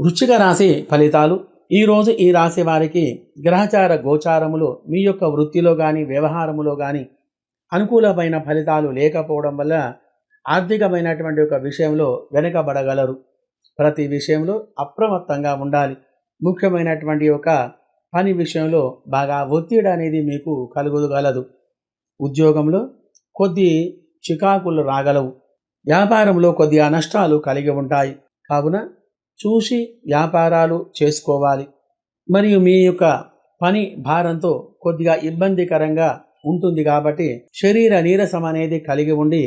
వృశ్చిక రాశి ఫలితాలు. ఈరోజు ఈ రాశి వారికి గ్రహచార గోచారములు మీ యొక్క వృత్తిలో కానీ వ్యవహారములో కానీ అనుకూలమైన ఫలితాలు లేకపోవడం వల్ల ఆర్థికమైనటువంటి ఒక విషయంలో వెనుకబడగలరు. ప్రతి విషయంలో అప్రమత్తంగా ఉండాలి. ముఖ్యమైనటువంటి ఒక పని విషయంలో బాగా ఒత్తిడి అనేది మీకు కలుగగలదు ఉద్యోగంలో కొద్ది చికాకులు రాగలవు. వ్యాపారంలో కొద్దిగా నష్టాలు కలిగి ఉంటాయి. కావున చూసి వ్యాపారాలు చేసుకోవాలి. మరియు మీ యొక్క పని భారంతో కొద్దిగా ఇబ్బందికరంగా ఉంటుంది కాబట్టి శరీర నీరసం అనేది కలిగి ఉండి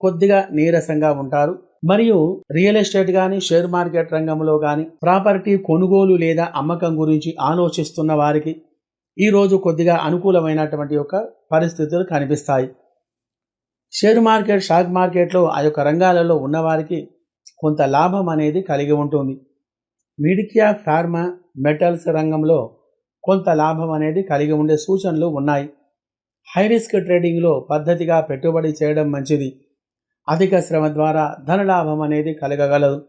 కొద్దిగా నీరసంగా ఉంటారు. మరియు రియల్ ఎస్టేట్ కానీ షేర్ మార్కెట్ రంగంలో కానీ ప్రాపర్టీ కొనుగోలు లేదా అమ్మకం గురించి ఆలోచిస్తున్న వారికి ఈరోజు కొద్దిగా అనుకూలమైనటువంటి యొక్క పరిస్థితులు కనిపిస్తాయి. షేర్ మార్కెట్ స్టాక్ మార్కెట్లో ఆ యొక్క రంగాలలో ఉన్నవారికి కొంత లాభం అనేది కలిగి ఉంటుంది. మీడియా ఫార్మా మెటల్స్ రంగంలో కొంత లాభం అనేది కలిగి ఉండే సూచనలు ఉన్నాయి. హై రిస్క్ ట్రేడింగ్లో పద్ధతిగా పెట్టుబడి చేయడం మంచిది. అధిక శ్రమ ద్వారా ధనలాభం అనేది కలగగలదు.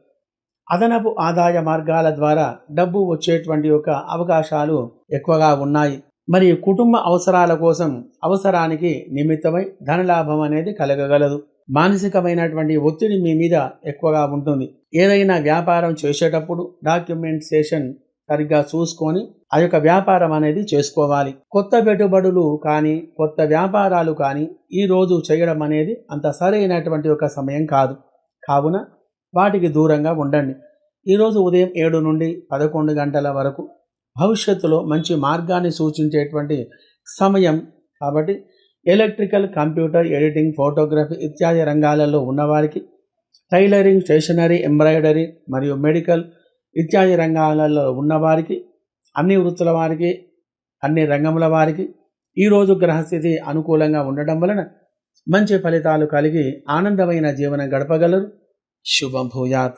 అదనపు ఆదాయ మార్గాల ద్వారా డబ్బు వచ్చేటువంటి యొక్క అవకాశాలు ఎక్కువగా ఉన్నాయి. మరియు కుటుంబ అవసరాల కోసం అవసరానికి నిమిత్తమై ధనలాభం అనేది కలగగలదు. మానసికమైనటువంటి ఒత్తిడి మీ మీద ఎక్కువగా ఉంటుంది. ఏదైనా వ్యాపారం చేసేటప్పుడు డాక్యుమెంటేషన్ సరిగ్గా చూసుకొని ఆ యొక్క వ్యాపారం అనేది చేసుకోవాలి. కొత్త పెట్టుబడులు కానీ కొత్త వ్యాపారాలు కానీ ఈ రోజు చేయడం అనేది అంత సరైనటువంటి ఒక సమయం కాదు. కావున వాటికి దూరంగా ఉండండి. ఈరోజు ఉదయం ఏడు నుండి పదకొండు గంటల వరకు భవిష్యత్తులో మంచి మార్గాన్ని సూచించేటువంటి సమయం కాబట్టి ఎలక్ట్రికల్ కంప్యూటర్ ఎడిటింగ్ ఫోటోగ్రఫీ ఇత్యాది రంగాలలో ఉన్నవారికి టైలరింగ్ స్టేషనరీ ఎంబ్రాయిడరీ మరియు మెడికల్ ఇత్యాది రంగాలలో ఉన్నవారికి అన్ని వృత్తుల వారికి అన్ని రంగముల వారికి ఈరోజు గ్రహస్థితి అనుకూలంగా ఉండటం వలన మంచి ఫలితాలు కలిగి ఆనందమైన జీవనం గడపగలరు. శుభం భూయాత్.